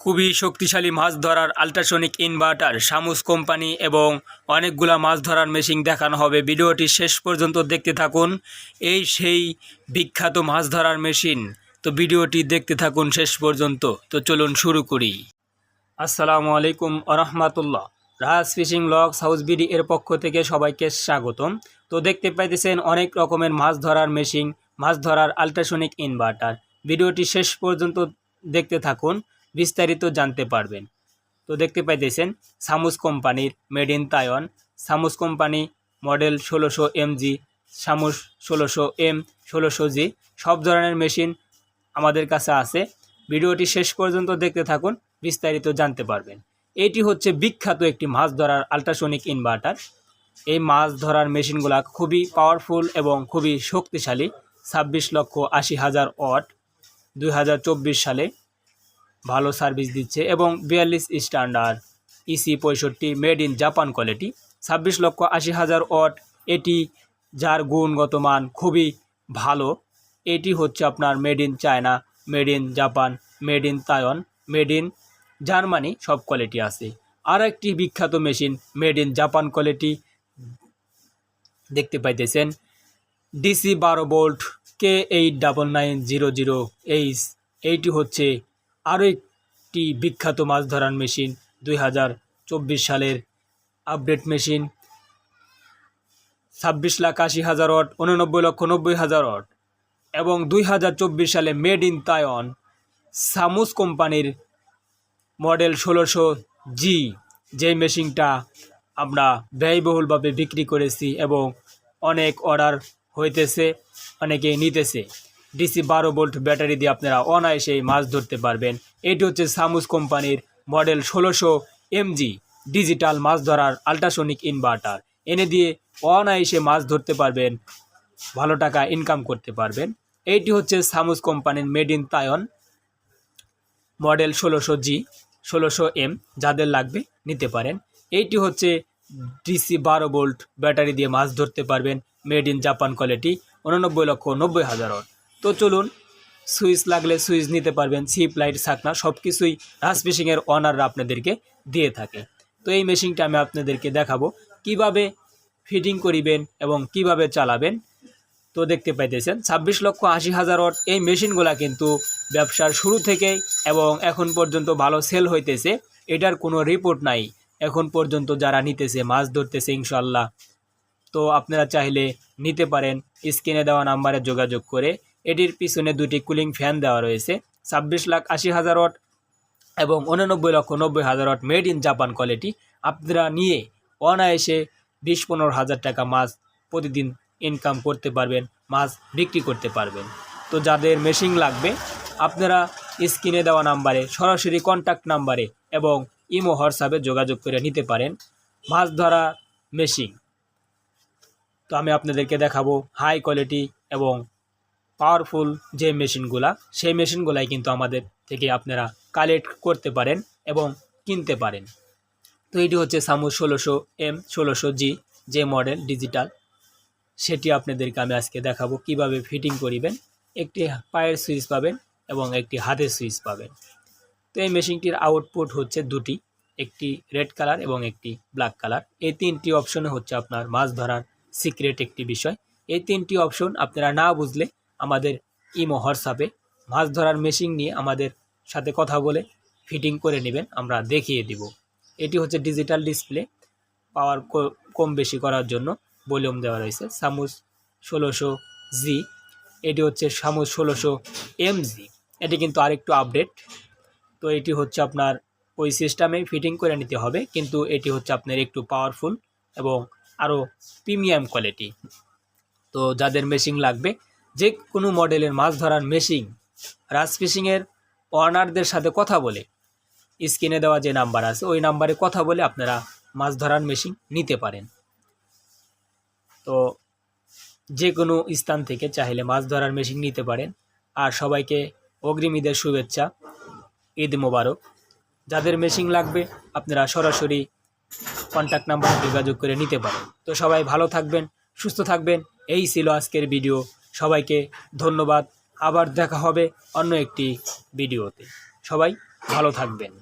খুবই শক্তিশালী মাছ ধরার আল্ট্রাসনিক ইনভার্টার সামুস কোম্পানি এবং অনেকগুলা মাছ ধরার মেশিন দেখানো হবে। ভিডিওটি শেষ পর্যন্ত দেখতে থাকুন। এই সেই বিখ্যাত মাছ ধরার মেশিন। তো ভিডিওটি দেখতে থাকুন শেষ পর্যন্ত। তো চলুন শুরু করি। আসসালামু আলাইকুম আরহামাতুল্লাহ Raj fishing locks house BD এর পক্ষ থেকে সবাইকে স্বাগতম। তো দেখতে পাইতেছেন অনেক রকমের মাছ ধরার মেশিন, মাছ ধরার আল্ট্রাসনিক ইনভার্টার। ভিডিওটি শেষ পর্যন্ত দেখতে থাকুন। বিস্তারিত জানতে পারবেন। তো দেখতে পাইতেছেন, সামুস কোম্পানির made in Taiwan সামুস company model ষোলোশো এমজি সামুস ষোলোশো এম ষোলোশো জি সব ধরনের মেশিন আমাদের কাছে আছে। ভিডিওটি শেষ পর্যন্ত দেখতে থাকুন, বিস্তারিত জানতে পারবেন। এটি হচ্ছে বিখ্যাত একটি মাছ ধরার আল্ট্রাসনিক ইনভার্টার এই মাছ ধরার মেশিনগুলা খুবই পাওয়ারফুল এবং খুবই শক্তিশালী, ছাব্বিশ লক্ষ আশি হাজার ওয়াট, দুই হাজার চব্বিশ সালে। ভালো সার্ভিস দিচ্ছে এবং বিয়াল্লিশ স্ট্যান্ডার্ড ইসি পঁয়ষট্টি মেড ইন জাপান কোয়ালিটি। ছাব্বিশ লক্ষ আশি হাজার ওয়াট, এটি যার গুণগত মান খুবই ভালো। এটি হচ্ছে আপনার made in China, made in Japan, made in Taiwan, made in Germany, সব কোয়ালিটি আছে। আর একটি বিখ্যাত machine made in Japan quality দেখতে পাইতেছেন। ডিসি বারো bolt K eight double nine zero zero H eighty হচ্ছে আরও একটি বিখ্যাত মাছ ধরার মেশিন দুই হাজার চব্বিশ সালের আপডেট মেশিন। ছাব্বিশ লাখ আশি হাজার ওয়াট, উননব্বই লক্ষ নব্বই হাজার ওয়াট এবং দুই হাজার চব্বিশ সালে মেড ইন তায়ন সামুস কোম্পানির মডেল ষোলোশো জি। যে মেশিনটা আমরা ব্যয়বহুলভাবে বিক্রি করেছি এবং অনেক অর্ডার হইতেছে, অনেকে নিতেছে। ডিসি বারো ভোল্ট ব্যাটারি দিয়ে আপনারা অনায়াসে মাছ ধরতে পারবেন। এটি হচ্ছে সামুস কোম্পানির মডেল ষোলোশো এমজি ডিজিটাল মাছ ধরার আল্ট্রাসনিক ইনভার্টার। এনে দিয়ে অনায়াসে মাছ ধরতে পারবেন, ভালো টাকা ইনকাম করতে পারবেন। এইটি হচ্ছে সামুস কোম্পানির মেড ইন তায়ন মডেল ষোলোশো জি, ষোলোশো এম, যাদের লাগবে নিতে পারেন। এইটি হচ্ছে ডিসি বারো ভোল্ট ব্যাটারি দিয়ে মাছ ধরতে পারবেন মেড ইন জাপান কোয়ালিটি উননব্বই লক্ষ নব্বই হাজার ওয়াট। তো চলুন, সুইচ লাগলে সুইচ নিতে পারবেন সিপ লাইট, ছাকনা সব কিছুই রাস ফিশিংয়ের অনাররা আপনাদেরকে দিয়ে থাকে। তো এই মেশিনটা আমি আপনাদেরকে দেখাবো, কীভাবে ফিটিং করিবেন এবং কীভাবে চালাবেন। তো দেখতে পাইতেছেন, ছাব্বিশ লক্ষ আশি হাজার ওয়াট এই মেশিনগুলা কিন্তু ব্যবসার শুরু থেকেই এবং এখন পর্যন্ত ভালো সেল হইতেছে, এটার কোনো রিপোর্ট নাই। এখন পর্যন্ত যারা নিতেছে, মাছ ধরতেছে ইনশাল্লাহ তো আপনারা চাইলে নিতে পারেন, স্ক্রিনে দেওয়া নাম্বারে যোগাযোগ করে এটির পিছনে দুটি কুলিং ফ্যান দেওয়া রয়েছে। ছাব্বিশ লাখ আশি হাজার ওয়াট এবং উননব্বই লক্ষ নব্বই হাজার watt made in Japan quality. আপনারা নিয়ে অনায়াসে বিশ পনেরো হাজার টাকা মাছ প্রতিদিন ইনকাম করতে পারবেন, মাছ বিক্রি করতে পারবেন। তো যাদের মেশিন লাগবে, আপনারা স্ক্রিনে দেওয়া নাম্বারে, সরাসরি কন্ট্যাক্ট নাম্বারে এবং ইমো, হোয়াটসঅ্যাপে যোগাযোগ করে নিতে পারেন মাছ ধরা মেশিন। তো আমি আপনাদেরকে দেখাবো হাই কোয়ালিটি এবং পাওয়ারফুল যে মেশিনগুলা সেই মেশিনগুলাই কিন্তু আমাদের থেকে আপনারা কালেক্ট করতে পারেন এবং কিনতে পারেন। তো এটি হচ্ছে সামু ষোলোশো এম ষোলোশো জি যে মডেল ডিজিটাল সেটি আপনাদেরকে আমি আজকে দেখাবো কীভাবে ফিটিং করিবেন। একটি পায়ের সুইচ পাবেন এবং একটি হাতের সুইচ পাবেন। তো এই মেশিনটির আউটপুট হচ্ছে দুটি, একটি রেড কালার এবং একটি ব্ল্যাক কালার এই তিনটি অপশনে হচ্ছে আপনার মাছ ধরার সিক্রেট একটি বিষয়। এই তিনটি অপশন আপনারা না বুঝলে আমাদের ইমো হোয়াটসঅ্যাপে মাছ ধরার মেশিন নিয়ে আমাদের সাথে কথা বলে ফিটিং করে নেবেন, আমরা দেখিয়ে দিব। এটি হচ্ছে ডিজিটাল ডিসপ্লে পাওয়ার কম বেশি করার জন্য ভলিউম দেওয়া রয়েছে। সামুস ষোলোশো জি এটি হচ্ছে সামুস ষোলোশো এম জি এটি কিন্তু আরেকটু আপডেট তো এটি হচ্ছে আপনার ওই সিস্টেমে ফিটিং করে নিতে হবে, কিন্তু এটি হচ্ছে আপনার একটু পাওয়ারফুল এবং আরও প্রিমিয়াম কোয়ালিটি তো যাদের মেশিন লাগবে যে কোনো মডেলের মাছ ধরার মেশিন, রাজ ফিশিংয়ের ওনারদের সাথে কথা বলে, স্ক্রিনে দেওয়া যে নাম্বার আছে, ওই নাম্বারে কথা বলে আপনারা মাছ ধরার মেশিন নিতে পারেন। তো যে কোনো স্থান থেকে চাইলে মাছ ধরার মেশিন নিতে পারেন। আর সবাইকে অগ্রিম ঈদের শুভেচ্ছা, ঈদ মোবারক। যাদের মেশিন লাগবে, আপনারা সরাসরি কন্ট্যাক্ট নাম্বার যোগাযোগ করে নিতে পারেন। তো সবাই ভালো থাকবেন, সুস্থ থাকবেন। এই ছিল আজকের ভিডিও। সবাইকে ধন্যবাদ। আবার দেখা হবে অন্য একটি ভিডিওতে। সবাই ভালো থাকবেন।